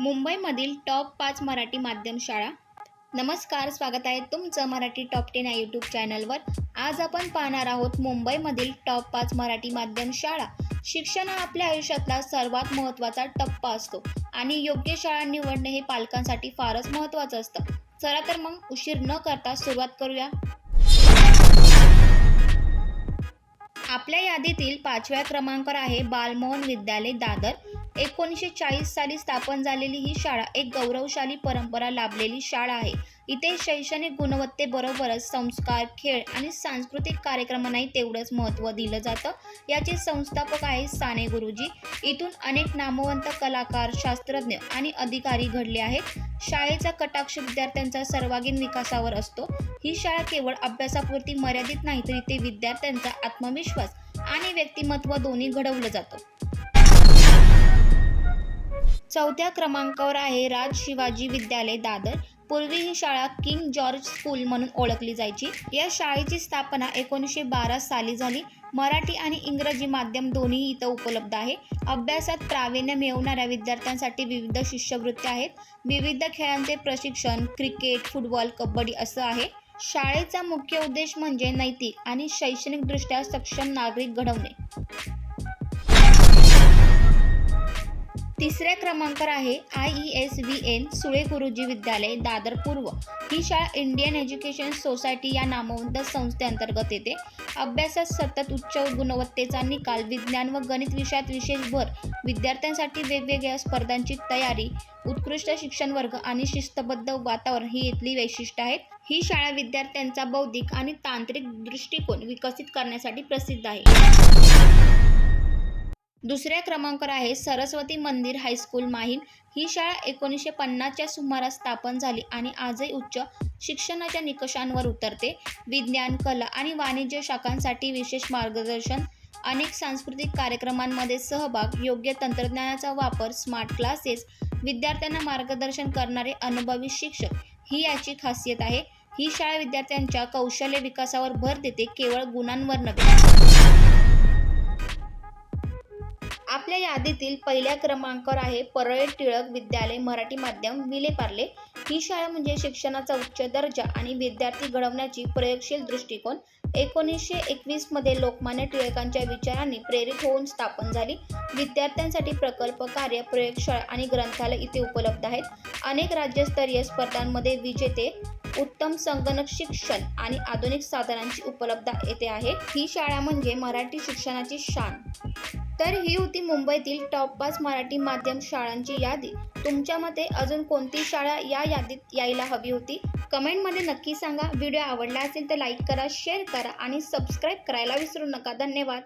मुंबईमधील टॉप पाच मराठी माध्यम शाळा. नमस्कार स्वागत आहे तुमचं मराठी टॉप टेन या यूट्यूब चॅनलवर. आज आपण पाहणार आहोत मुंबईमधील टॉप पाच मराठी माध्यम शाळा. शिक्षण हा आपल्या आयुष्यातला सर्वात महत्त्वाचा टप्पा असतो आणि योग्य शाळा निवडणे हे पालकांसाठी फारच महत्त्वाचं असतं. चला तर मग उशीर न करता सुरुवात करूया. आपल्या यादीतील पाचव्या क्रमांकावर आहे बालमोहन विद्यालय दादर. एकोणीसशे चाळीस साली स्थापन झालेली ही शाळा एक गौरवशाली परंपरा लाभलेली शाळा आहे. इथे शैक्षणिक गुणवत्तेबरोबरच संस्कार खेळ आणि सांस्कृतिक कार्यक्रमांनाही तेवढंच महत्त्व दिलं जातं. याचे संस्थापक आहे साने गुरुजी. इथून अनेक नामवंत कलाकार शास्त्रज्ञ आणि अधिकारी घडले आहेत. शाळेचा कटाक्ष विद्यार्थ्यांचा सर्वांगीण विकासावर असतो. ही शाळा केवळ अभ्यासापुरती मर्यादित नाही तर इथे विद्यार्थ्यांचा आत्मविश्वास आणि व्यक्तिमत्व दोन्ही घडवलं जातं. चौथ्या क्रमांकावर आहे राज शिवाजी विद्यालय दादर. पूर्वी ही शाळा किंग जॉर्ज स्कूल म्हणून ओळखली जायची. या शाळेची स्थापना एकोणीसशे बारा साली झाली. मराठी आणि इंग्रजी माध्यम दोन्ही इथं उपलब्ध आहे. अभ्यासात प्रावीण्य मिळवणाऱ्या विद्यार्थ्यांसाठी विविध शिष्यवृत्त्या आहेत. विविध खेळांचे प्रशिक्षण क्रिकेट फुटबॉल कबड्डी असं आहे. शाळेचा मुख्य उद्देश म्हणजे नैतिक आणि शैक्षणिकदृष्ट्या सक्षम नागरिक घडवणे. तिसऱ्या क्रमांकावर आहे I E S V N Sule Guruji Vidyalaya Dadar पूर्व. ही शाळा इंडियन एज्युकेशन सोसायटी या नामवंत संस्थेअंतर्गत येते. अभ्यासात सतत उच्च गुणवत्तेचा निकाल विज्ञान व गणित विषयात विशेष भर. विद्यार्थ्यांसाठी वेगवेगळ्या स्पर्धांची तयारी उत्कृष्ट शिक्षण वर्ग आणि शिस्तबद्ध वातावरण ही इथली वैशिष्ट्य आहेत. ही शाळा विद्यार्थ्यांचा बौद्धिक आणि तांत्रिक दृष्टिकोन विकसित करण्यासाठी प्रसिद्ध आहे. दुसऱ्या क्रमांकावर आहे सरस्वती मंदिर हायस्कूल माहीम. ही शाळा एकोणीसशे पन्नासच्या सुमारास स्थापन झाली आणि आजही उच्च शिक्षणाच्या निकषांवर उतरते. विज्ञान कला आणि वाणिज्य शाखांसाठी विशेष मार्गदर्शन अनेक सांस्कृतिक कार्यक्रमांमध्ये सहभाग योग्य तंत्रज्ञानाचा वापर स्मार्ट क्लासेस विद्यार्थ्यांना मार्गदर्शन करणारे अनुभवी शिक्षक ही याची खासियत आहे. ही शाळा विद्यार्थ्यांच्या कौशल्य विकासावर भर देते केवळ गुणांवर नव्हे. आपल्या यादीतील पहिल्या क्रमांकावर आहे परळे टिळक विद्यालय मराठी माध्यम विलेपार्ले ही शाळा म्हणजे शिक्षणाचा उच्च दर्जा आणि विद्यार्थी घडवण्याची प्रयोगशील दृष्टिकोन. एकोणीसशे एकवीसमध्ये लोकमान्य टिळकांच्या विचारांनी प्रेरित होऊन स्थापन झाली. विद्यार्थ्यांसाठी प्रकल्प कार्य प्रयोगशाळा आणि ग्रंथालय इथे उपलब्ध आहेत. अनेक राज्यस्तरीय स्पर्धांमध्ये विजेते उत्तम संगणक शिक्षण आणि आधुनिक साधनांची उपलब्धता येथे आहे. ही शाळा म्हणजे मराठी शिक्षणाची शान. तर ही होती मुंबईतील टॉप पाच मराठी माध्यम शाळांची यादी. तुमच्या मते अजून कोणती शाळा या यादीत यायला हवी होती? कमेंटमध्ये नक्की सांगा. व्हिडिओ आवडला असेल तर लाईक करा शेअर करा आणि सबस्क्राईब करायला विसरू नका. धन्यवाद.